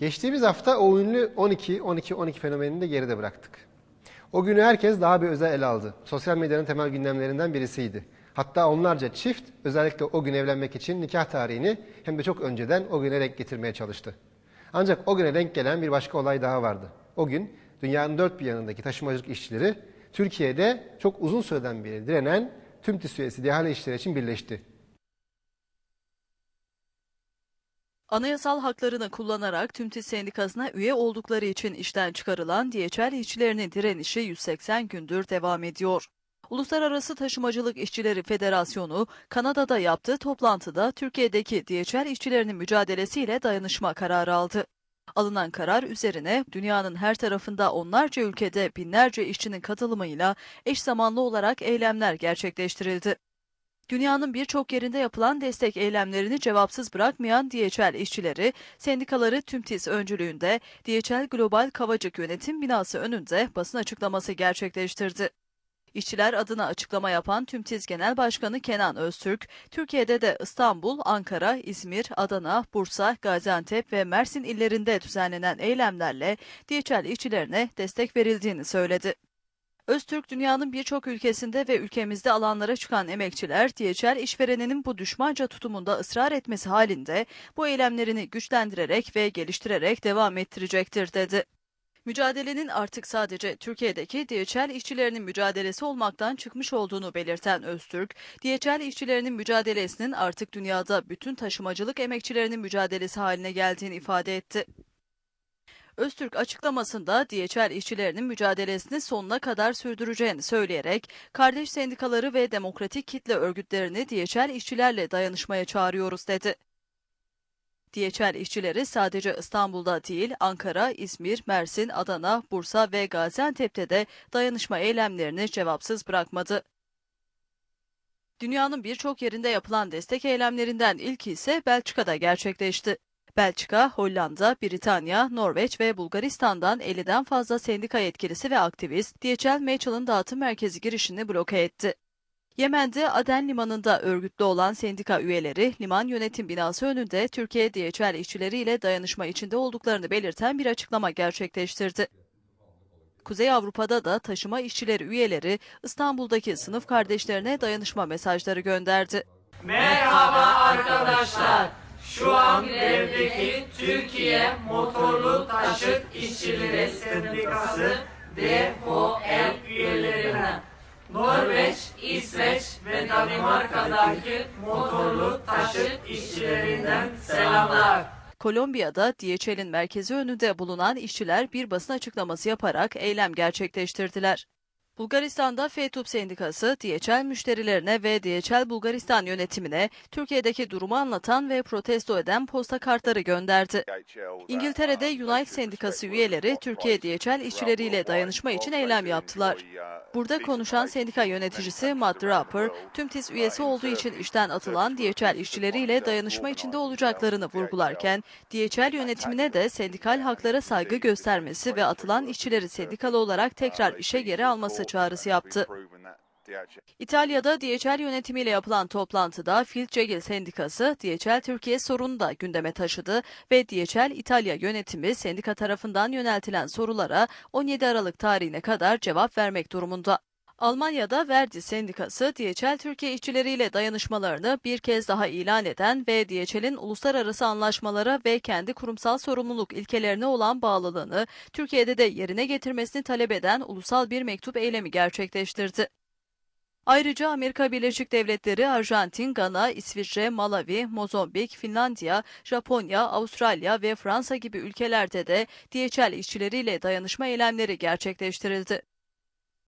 Geçtiğimiz hafta o ünlü 12-12-12 fenomenini de geride bıraktık. O günü herkes daha bir özel ele aldı. Sosyal medyanın temel gündemlerinden birisiydi. Hatta onlarca çift özellikle o gün evlenmek için nikah tarihini hem de çok önceden o güne denk getirmeye çalıştı. Ancak o güne denk gelen bir başka olay daha vardı. O gün dünyanın dört bir yanındaki taşımacılık işçileri Türkiye'de çok uzun süreden beri direnen tüm TİS üyesi ihale işçileri için birleşti. Anayasal haklarını kullanarak TÜMTİS Sendikası'na üye oldukları için işten çıkarılan DHL işçilerinin direnişi 180 gündür devam ediyor. Uluslararası Taşımacılık İşçileri Federasyonu Kanada'da yaptığı toplantıda Türkiye'deki DHL işçilerinin mücadelesiyle dayanışma kararı aldı. Alınan karar üzerine dünyanın her tarafında onlarca ülkede binlerce işçinin katılımıyla eş zamanlı olarak eylemler gerçekleştirildi. Dünyanın birçok yerinde yapılan destek eylemlerini cevapsız bırakmayan DHL işçileri, sendikaları TÜMTİS öncülüğünde DHL Global Kavacık Yönetim Binası önünde basın açıklaması gerçekleştirdi. İşçiler adına açıklama yapan TÜMTİS Genel Başkanı Kenan Öztürk, Türkiye'de de İstanbul, Ankara, İzmir, Adana, Bursa, Gaziantep ve Mersin illerinde düzenlenen eylemlerle DHL işçilerine destek verildiğini söyledi. Öztürk dünyanın birçok ülkesinde ve ülkemizde alanlara çıkan emekçiler DHL işvereninin bu düşmanca tutumunda ısrar etmesi halinde bu eylemlerini güçlendirerek ve geliştirerek devam ettirecektir dedi. Mücadelenin artık sadece Türkiye'deki DHL işçilerinin mücadelesi olmaktan çıkmış olduğunu belirten Öztürk, DHL işçilerinin mücadelesinin artık dünyada bütün taşımacılık emekçilerinin mücadelesi haline geldiğini ifade etti. Öztürk açıklamasında DHL işçilerinin mücadelesini sonuna kadar sürdüreceğini söyleyerek kardeş sendikaları ve demokratik kitle örgütlerini DHL işçilerle dayanışmaya çağırıyoruz dedi. DHL işçileri sadece İstanbul'da değil Ankara, İzmir, Mersin, Adana, Bursa ve Gaziantep'te de dayanışma eylemlerini cevapsız bırakmadı. Dünyanın birçok yerinde yapılan destek eylemlerinden ilki ise Belçika'da gerçekleşti. Belçika, Hollanda, Britanya, Norveç ve Bulgaristan'dan 50'den fazla sendika yetkilisi ve aktivist DHL Mitchell'ın dağıtım merkezi girişini bloke etti. Yemen'de Aden Limanı'nda örgütlü olan sendika üyeleri liman yönetim binası önünde Türkiye DHL işçileriyle dayanışma içinde olduklarını belirten bir açıklama gerçekleştirdi. Kuzey Avrupa'da da taşıma işçileri üyeleri İstanbul'daki sınıf kardeşlerine dayanışma mesajları gönderdi. Merhaba arkadaşlar. Şu an evdeki Türkiye Motorlu Taşıt İşçileri Sendikası DHL üyelerine Norveç, İsveç ve Danimarka'daki motorlu taşıt işçilerinden selamlar. Kolombiya'da DHL'in merkezi önünde bulunan işçiler bir basın açıklaması yaparak eylem gerçekleştirdiler. Bulgaristan'da FETUP Sendikası DHL müşterilerine ve DHL Bulgaristan yönetimine Türkiye'deki durumu anlatan ve protesto eden posta kartları gönderdi. İngiltere'de Unite Sendikası üyeleri Türkiye DHL işçileriyle dayanışma için eylem yaptılar. Burada konuşan sendika yöneticisi Matt Draper, tüm TİS üyesi olduğu için işten atılan DHL işçileriyle dayanışma içinde olacaklarını vurgularken, DHL yönetimine de sendikal haklara saygı göstermesi ve atılan işçileri sendikalı olarak tekrar işe geri alması çağrısı yaptı. İtalya'da DHL yönetimiyle yapılan toplantıda Filcegil Sendikası DHL Türkiye sorunu da gündeme taşıdı ve DHL İtalya yönetimi sendika tarafından yöneltilen sorulara 17 Aralık tarihine kadar cevap vermek durumunda. Almanya'da Verdi Sendikası DHL Türkiye işçileriyle dayanışmalarını bir kez daha ilan eden ve DHL'in uluslararası anlaşmalara ve kendi kurumsal sorumluluk ilkelerine olan bağlılığını Türkiye'de de yerine getirmesini talep eden ulusal bir mektup eylemi gerçekleştirdi. Ayrıca Amerika Birleşik Devletleri, Arjantin, Gana, İsviçre, Malawi, Mozambik, Finlandiya, Japonya, Avustralya ve Fransa gibi ülkelerde de DHL işçileriyle dayanışma eylemleri gerçekleştirildi.